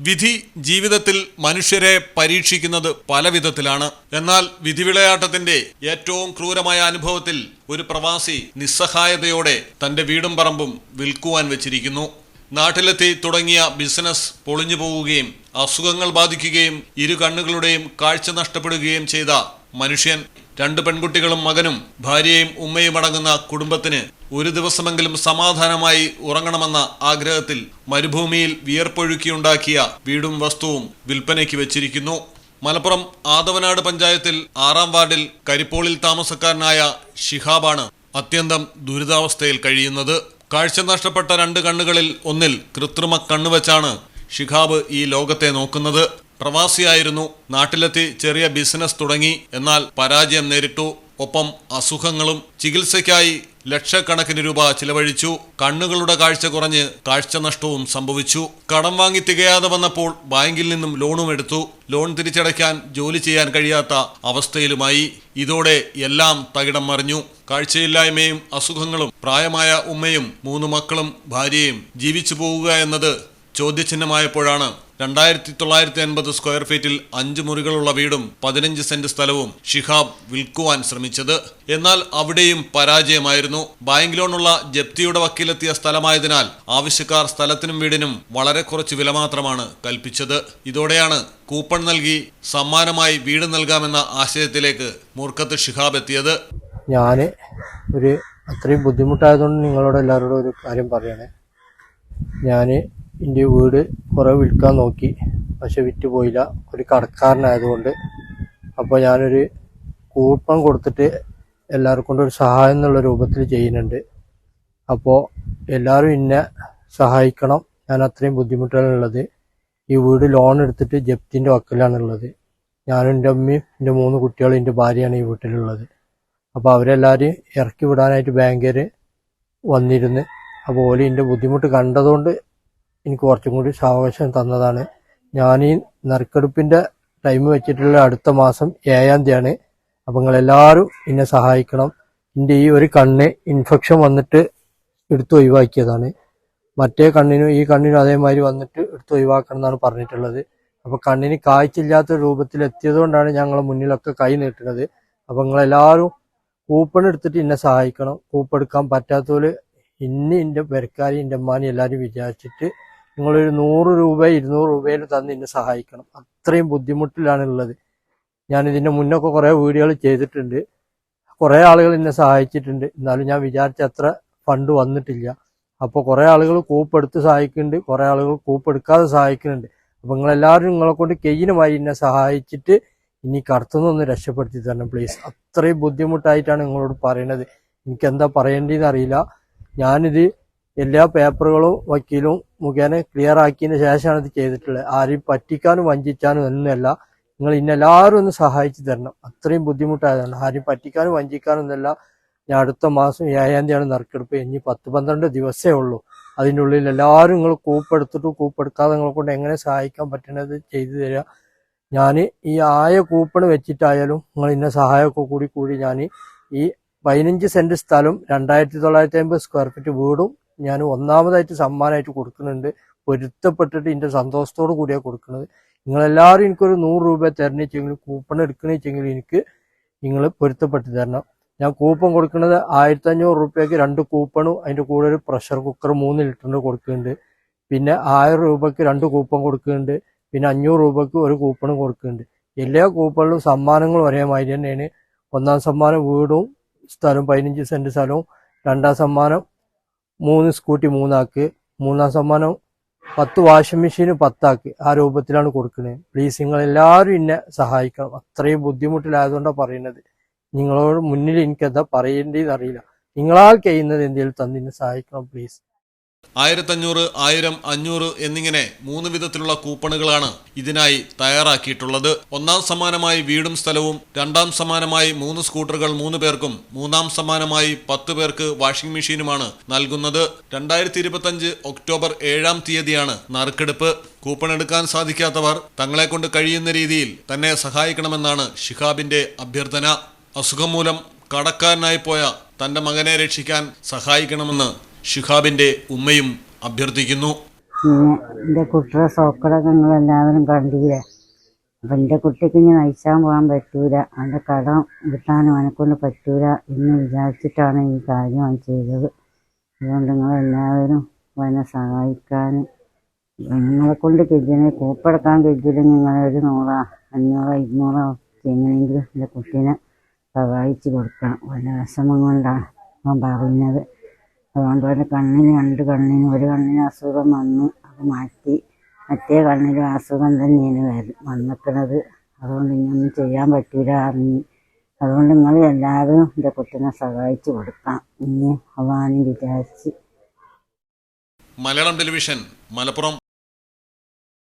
വിധി ജീവിതത്തിൽ മനുഷ്യരെ പരീക്ഷിക്കുന്നത് പല വിധത്തിലാണ്. എന്നാൽ വിധിവിളയാട്ടത്തിന്റെ ഏറ്റവും ക്രൂരമായ അനുഭവത്തിൽ ഒരു പ്രവാസി നിസ്സഹായതയോടെ തന്റെ വീടും പറമ്പും വിൽക്കുവാൻ വെച്ചിരിക്കുന്നു. നാട്ടിലെത്തി തുടങ്ങിയ ബിസിനസ് പൊളിഞ്ഞു പോവുകയും അസുഖങ്ങൾ ബാധിക്കുകയും ഇരു കണ്ണുകളുടെയും കാഴ്ച നഷ്ടപ്പെടുകയും ചെയ്ത മനുഷ്യൻ. രണ്ട് പെൺകുട്ടികളും മകനും ഭാര്യയും ഉമ്മയും അടങ്ങുന്ന കുടുംബത്തിന് ഒരു ദിവസമെങ്കിലും സമാധാനമായി ഉറങ്ങണമെന്ന ആഗ്രഹത്തിൽ മരുഭൂമിയിൽ വിയർപ്പൊഴുക്കിയുണ്ടാക്കിയ വീടും വസ്തുവും വിൽപ്പനയ്ക്ക് വെച്ചിരിക്കുന്നു. മലപ്പുറം ആദവനാട് പഞ്ചായത്തിൽ ആറാം വാർഡിൽ കരിപ്പോളിൽ താമസക്കാരനായ ഷിഹാബാണ് അത്യന്തം ദുരിതാവസ്ഥയിൽ കഴിയുന്നത്. കാഴ്ച നഷ്ടപ്പെട്ട രണ്ട് കണ്ണുകളിൽ ഒന്നിൽ കൃത്രിമ കണ്ണുവച്ചാണ് ഷിഹാബ് ഈ ലോകത്തെ നോക്കുന്നത്. പ്രവാസിയായിരുന്നു. നാട്ടിലെത്തി ചെറിയ ബിസിനസ് തുടങ്ങി. എന്നാൽ പരാജയം നേരിട്ടു. ഒപ്പം അസുഖങ്ങളും ചികിത്സയ്ക്കായി ലക്ഷക്കണക്കിന് രൂപ ചിലവഴിച്ചു. കണ്ണുകളുടെ കാഴ്ച കുറഞ്ഞ് കാഴ്ച നഷ്ടവും സംഭവിച്ചു. കടം വാങ്ങി തികയാതെ വന്നപ്പോൾ ബാങ്കിൽ നിന്നും ലോണും എടുത്തു. ലോൺ തിരിച്ചടയ്ക്കാൻ ജോലി ചെയ്യാൻ കഴിയാത്ത അവസ്ഥയിലുമായി. ഇതോടെ എല്ലാം തകിടം മറിഞ്ഞു. കാഴ്ചയില്ലായ്മയും അസുഖങ്ങളും പ്രായമായ ഉമ്മയും മൂന്ന് മക്കളും ഭാര്യയും ജീവിച്ചു പോവുക എന്നത് ചോദ്യചിഹ്നമായപ്പോഴാണ് രണ്ടായിരത്തി തൊള്ളായിരത്തി അൻപത് സ്ക്വയർ ഫീറ്റിൽ അഞ്ച് മുറികളുള്ള വീടും പതിനഞ്ച് സെന്റ് സ്ഥലവും ഷിഹാബ് വിൽക്കുവാൻ ശ്രമിച്ചത്. എന്നാൽ അവിടെയും പരാജയമായിരുന്നു. ബാങ്ക് ലോണുള്ള ജപ്തിയുടെ വക്കീലെത്തിയ സ്ഥലമായതിനാൽ ആവശ്യക്കാർ സ്ഥലത്തിനും വീടിനും വളരെ കുറച്ച് വില മാത്രമാണ് കൽപ്പിച്ചത്. ഇതോടെയാണ് കൂപ്പൺ നൽകി സമ്മാനമായി വീട് നൽകാമെന്ന ആശയത്തിലേക്ക് മൂർഖത്ത് ഷിഹാബ് എത്തിയത്. ഞാൻ ഒരു അത്രയും ബുദ്ധിമുട്ടായതുകൊണ്ട് നിങ്ങളോട് എല്ലാവരോടും ഒരു കാര്യം പറയണേ. ഞാൻ എന്റെ വീട് കുറേ വിൽക്കാൻ നോക്കി. പക്ഷെ വിറ്റ് പോയില്ല ഒരു കടക്കാരനായതുകൊണ്ട്. അപ്പോൾ ഞാനൊരു കൂപ്പൺ കൊടുത്തിട്ട് എല്ലാവർക്കും കൊണ്ടൊരു സഹായം എന്നുള്ള രൂപത്തിൽ ചെയ്യുന്നുണ്ട്. അപ്പോൾ എല്ലാവരും എന്നെ സഹായിക്കണം. ഞാൻ അത്രയും ബുദ്ധിമുട്ടാണുള്ളത് ഈ വീട് ലോൺ എടുത്തിട്ട് ജപ്തിന്റെ വക്കലാണുള്ളത്. ഞാനും എന്റെ അമ്മയും എന്റെ മൂന്ന് കുട്ടികളും എന്റെ ഭാര്യയാണ് ഈ വീട്ടിലുള്ളത്. അപ്പോൾ അവരെല്ലാവരും ഇറക്കി വിടാനായിട്ട് ബാങ്കർ വന്നിരുന്ന്. അപ്പോൾ ഓലി എന്റെ ബുദ്ധിമുട്ട് കണ്ടതുകൊണ്ട് എനിക്ക് കുറച്ചും കൂടി സാവകാശം തന്നതാണ്. ഞാൻ ഈ നറുക്കെടുപ്പിന്റെ ടൈം വെച്ചിട്ടുള്ള അടുത്ത മാസം ഏഴാം തീയതിയാണ്. അപ്പം നിങ്ങളെല്ലാവരും എന്നെ സഹായിക്കണം. എന്റെ ഈ ഒരു കണ്ണ് ഇൻഫെക്ഷൻ വന്നിട്ട് എടുത്ത് ഒഴിവാക്കിയതാണ്. മറ്റേ കണ്ണിനും ഈ കണ്ണിനും അതേമാതിരി വന്നിട്ട് എടുത്ത് ഒഴിവാക്കണം എന്നാണ് പറഞ്ഞിട്ടുള്ളത്. അപ്പോൾ കണ്ണിന് കാഴ്ചയില്ലാത്ത രൂപത്തിൽ എത്തിയതുകൊണ്ടാണ് ഞങ്ങൾ മുന്നിലൊക്കെ കൈ നീട്ടുന്നത്. അപ്പം നിങ്ങളെല്ലാവരും കൂപ്പൺ എടുത്തിട്ട് എന്നെ സഹായിക്കണം. കൂപ്പെടുക്കാൻ പറ്റാത്തവർ ഇന്ന് എന്റെ പെരക്കാരി എന്റെ അമ്മാനി എല്ലാവരും വിചാരിച്ചിട്ട് നിങ്ങളൊരു നൂറ് രൂപ ഇരുന്നൂറ് രൂപയിൽ തന്ന് എന്നെ സഹായിക്കണം. അത്രയും ബുദ്ധിമുട്ടിലാണ് ഉള്ളത് ഞാൻ ഇതിന്റെ മുന്നൊക്കെ കുറേ വീഡിയോകൾ ചെയ്തിട്ടുണ്ട്. കുറേ ആളുകൾ എന്നെ സഹായിച്ചിട്ടുണ്ട്. എന്നാലും ഞാൻ വിചാരിച്ച അത്ര ഫണ്ട് വന്നിട്ടില്ല. അപ്പോൾ കുറേ ആളുകൾ കൂപ്പെടുത്ത് സഹായിക്കുന്നുണ്ട്. കുറേ ആളുകൾ കൂപ്പെടുക്കാതെ സഹായിക്കുന്നുണ്ട്. അപ്പോൾ നിങ്ങളെല്ലാവരും നിങ്ങളെ കൊണ്ട് കെയ്യിനുമായി എന്നെ സഹായിച്ചിട്ട് ഇനി കടത്തുനിന്ന് രക്ഷപ്പെടുത്തി തരണം പ്ലീസ് അത്രയും ബുദ്ധിമുട്ടായിട്ടാണ് നിങ്ങളോട് പറയണത്. എനിക്കെന്താ പറയേണ്ടതെന്ന് അറിയില്ല ഞാനിത് എല്ലാ പേപ്പറുകളും വക്കീലും മുഖേന ക്ലിയർ ആക്കിയതിന് ശേഷമാണ് ഇത് ചെയ്തിട്ടുള്ളത്. ആരെയും പറ്റിക്കാനും വഞ്ചിക്കാനും ഒന്നുമല്ല. നിങ്ങൾ ഇന്നെല്ലാവരും ഒന്ന് സഹായിച്ചു തരണം. അത്രയും ബുദ്ധിമുട്ടായതാണ് ആരെയും പറ്റിക്കാനും വഞ്ചിക്കാനും ഒന്നല്ല ഞാൻ അടുത്ത മാസം ഏഴാം തീയതിയാണ് നറുക്കെടുപ്പ്. ഇനി പത്ത് പന്ത്രണ്ട് ദിവസമേ ഉള്ളൂ. അതിന്റെ ഉള്ളിൽ എല്ലാവരും നിങ്ങൾ കൂപ്പെടുത്തിട്ട് കൂപ്പെടുക്കാതെ നിങ്ങളെ കൊണ്ട് എങ്ങനെ സഹായിക്കാൻ പറ്റണത് ചെയ്തു തരിക ഞാൻ ഈ ആയ കൂപ്പൺ വെച്ചിട്ടായാലും നിങ്ങൾ ഇന്ന സഹായമൊക്കെ കൂടി കൂടി ഞാൻ ഈ പതിനഞ്ച് സെന്റ് സ്ഥലം രണ്ടായിരത്തി തൊള്ളായിരത്തി അമ്പത് സ്ക്വയർ ഫീറ്റ് വീടും ഞാൻ ഒന്നാമതായിട്ട് സമ്മാനമായിട്ട് കൊടുക്കുന്നുണ്ട്. പൊരുത്തപ്പെട്ടിട്ട് എന്റെ സന്തോഷത്തോടു കൂടിയാണ് കൊടുക്കുന്നത്. നിങ്ങളെല്ലാവരും എനിക്കൊരു നൂറ് രൂപ തരണേച്ചെങ്കിൽ കൂപ്പൺ എടുക്കണേച്ചെങ്കിൽ എനിക്ക് നിങ്ങൾ പൊരുത്തപ്പെട്ട് തരണം. ഞാൻ കൂപ്പൺ കൊടുക്കുന്നത് ആയിരത്തി അഞ്ഞൂറ് റുപ്യക്ക് രണ്ട് കൂപ്പണും അതിന്റെ കൂടെ ഒരു പ്രഷർ കുക്കർ മൂന്ന് ലിറ്ററിന് കൊടുക്കുന്നുണ്ട്. പിന്നെ ആയിരം രൂപയ്ക്ക് രണ്ട് കൂപ്പൺ കൊടുക്കുന്നുണ്ട്. പിന്നെ അഞ്ഞൂറ് രൂപയ്ക്ക് ഒരു കൂപ്പണും കൊടുക്കുന്നുണ്ട്. എല്ലാ കൂപ്പണിലും സമ്മാനങ്ങളും ഒരേ മാതിരി തന്നെയാണ്. ഒന്നാം സമ്മാനം വീടും സ്ഥലവും പതിനഞ്ച് സെന്റ് സ്ഥലവും രണ്ടാം സമ്മാനം മൂന്ന് സ്കൂട്ടി മൂന്നാക്ക് മൂന്നാം സമ്മാനം പത്ത് വാഷിംഗ് മെഷീന് പത്താക്ക് ആ രൂപത്തിലാണ് കൊടുക്കുന്നത് പ്ലീസ് നിങ്ങൾ എല്ലാവരും എന്നെ സഹായിക്കണം. അത്രയും ബുദ്ധിമുട്ടിലായതുകൊണ്ടാണ് പറയുന്നത്. നിങ്ങളോട് മുന്നിൽ എനിക്കെന്താ പറയേണ്ടതെന്ന് അറിയില്ല നിങ്ങളാൽ കഴിയുന്നത് എന്തെങ്കിലും തന്നെ സഹായിക്കണം പ്ലീസ് ആയിരത്തഞ്ഞൂറ് ആയിരം അഞ്ഞൂറ് എന്നിങ്ങനെ മൂന്ന് വിധത്തിലുള്ള കൂപ്പണുകളാണ് ഇതിനായി തയ്യാറാക്കിയിട്ടുള്ളത്. ഒന്നാം സമ്മാനമായി വീടും സ്ഥലവും രണ്ടാം സമ്മാനമായി മൂന്ന് സ്കൂട്ടറുകൾ മൂന്ന് പേർക്കും മൂന്നാം സമ്മാനമായി പത്ത് പേർക്ക് വാഷിംഗ് മെഷീനുമാണ് നൽകുന്നത്. രണ്ടായിരത്തി ഇരുപത്തഞ്ച് ഒക്ടോബർ ഏഴാം തീയതിയാണ് നറുക്കെടുപ്പ്. കൂപ്പൺ എടുക്കാൻ സാധിക്കാത്തവർ തങ്ങളെ കൊണ്ട് കഴിയുന്ന രീതിയിൽ തന്നെ സഹായിക്കണമെന്നാണ് ഷിഹാബിന്റെ അഭ്യർത്ഥന. അസുഖം മൂലം കടക്കാരനായി പോയ തന്റെ മകനെ രക്ഷിക്കാൻ സഹായിക്കണമെന്ന് ഷിഹാബിന്റെ ഉമ്മയും അഭ്യർത്ഥിക്കുന്നു. എന്റെ കുട്ടിയുടെ സോക്കടൊക്കെ നിങ്ങളെല്ലാവരും കണ്ടില്ലേ? അപ്പം എന്റെ കുട്ടിക്ക് ഇനി നയിച്ചാൻ പോകാൻ പറ്റൂല. അവന്റെ കടം കിട്ടാനും അവനെക്കൊണ്ട് പറ്റൂല എന്ന് വിചാരിച്ചിട്ടാണ് ഈ കാര്യം അവൻ ചെയ്തത്. അതുകൊണ്ട് നിങ്ങളെല്ലാവരും അവനെ സഹായിക്കാൻ നിങ്ങളെ കൊണ്ട് കെജിനെ കൂപ്പെടുക്കാൻ കെജില്ലെങ്കിൽ നിങ്ങളെ ഒരു നൂറോ അഞ്ഞൂറോ ഇരുന്നൂറോ എങ്ങനെയെങ്കിലും എന്റെ കുട്ടീനെ സഹായിച്ചു കൊടുക്കണം. വല്ല വിഷമം കൊണ്ടാണ് അവൻ പറയുന്നത് അതുകൊണ്ട് അവന്റെ കണ്ണിന് രണ്ട് കണ്ണിന് ഒരു കണ്ണിന് അസുഖം വന്നു. അത് മാറ്റി മറ്റേ കണ്ണിലും അസുഖം തന്നെയാണ് വര- വന്നിക്കണത്. അതുകൊണ്ട് ഇനിയൊന്നും ചെയ്യാൻ പറ്റില്ല അറിഞ്ഞ് അതുകൊണ്ട് നിങ്ങൾ എല്ലാവരും എന്റെ കുട്ടിനെ സഹായിച്ചു കൊടുക്കാം. ഇനി അവാനും വിചാരിച്ച്. മലയാളം ടെലിവിഷൻ മലപ്പുറം